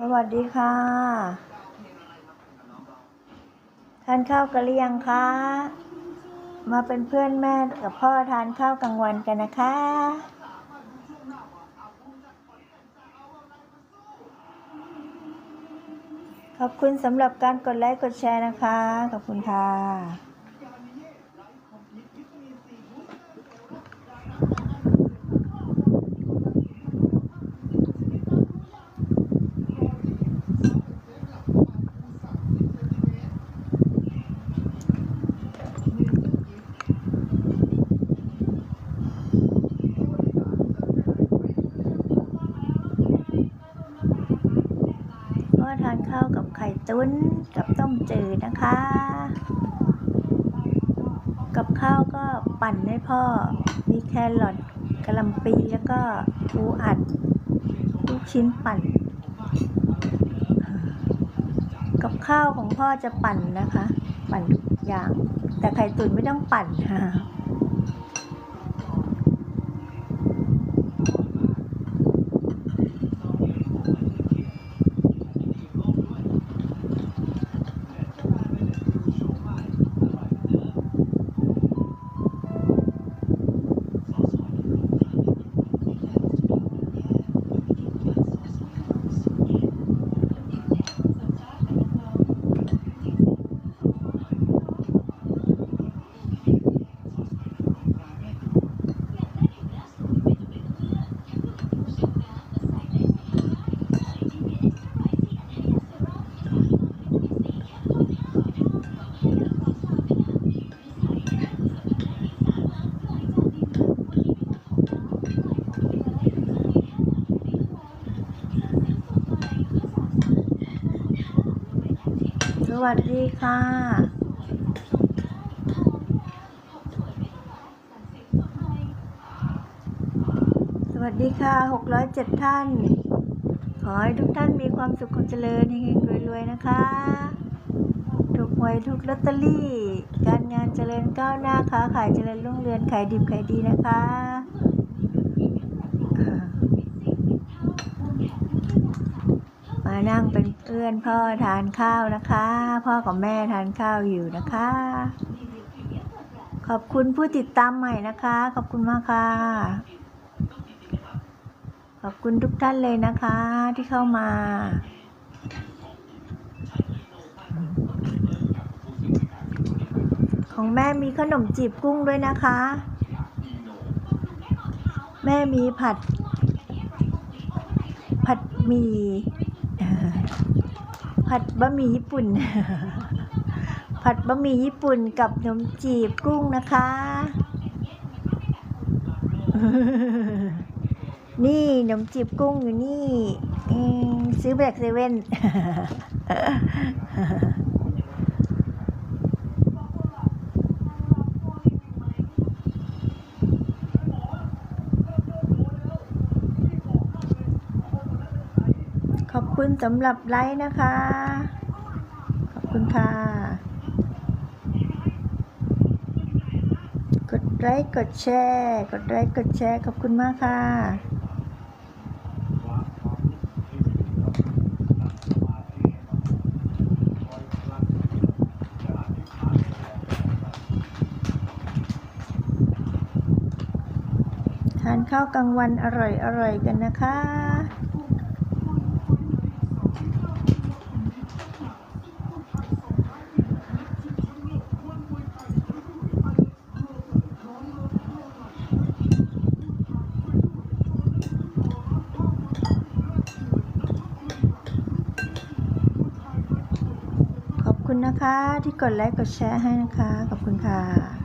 สวัสดีค่ะ ทานข้าวกันหรือยังคะ มาเป็นเพื่อนแม่กับพ่อทานข้าวกลางวันกันนะคะ ขอบคุณสำหรับการกดไลค์กดแชร์นะคะ ขอบคุณค่ะ พ่อทานข้าวกับไข่ ตุ้นกับต้มจืดนะคะ กับข้าวก็ปั่นให้พ่อ มีแครอทกะหล่ำปีแล้วก็ปูอัดลูกชิ้นปั่น กับข้าวของพ่อจะปั่นนะคะ ปั่นทุกอย่าง แต่ไข่ตุ๋นไม่ต้องปั่นค่ะ วัสดีค่ะสวัสดีค่ะ 607 ท่าน ขอให้ทุกท่านมีความสุขความเจริญเฮงๆรวยๆ นะคะ ถูกหวยถูกลอตเตอรี่ การงานเจริญก้าวหน้าค้าขายเจริญรุ่งเรืองขายดิบขายดีนะคะ มา นั่งเป็นเพื่อนพ่อทานข้าวนะคะ พ่อกับแม่ทานข้าวอยู่นะคะ ขอบคุณผู้ติดตามใหม่นะคะ ขอบคุณมากค่ะ ขอบคุณทุกท่านเลยนะคะที่เข้ามาของแม่มีขนมจีบกุ้งด้วยนะคะ แม่มีผัด ผัดหมี่ ผัดบะหมี่ญี่ปุ่น ผัดบะหมี่ญี่ปุ่นกับขนมจีบกุ้งนะคะ นี่ขนมจีบกุ้งอยู่นี่ซื้อแบกเซเว่น คุณสำหรับไลค์นะคะ ขอบคุณค่ะ กดไลค์กดแชร์ กดไลค์กดแชร์ ขอบคุณมากค่ะทานข้าวกลางวันอร่อยอร่อยกันนะคะ ขอบคุณ นะคะ ที่กดไลค์กดแชร์ให้นะคะ ขอบคุณค่ะ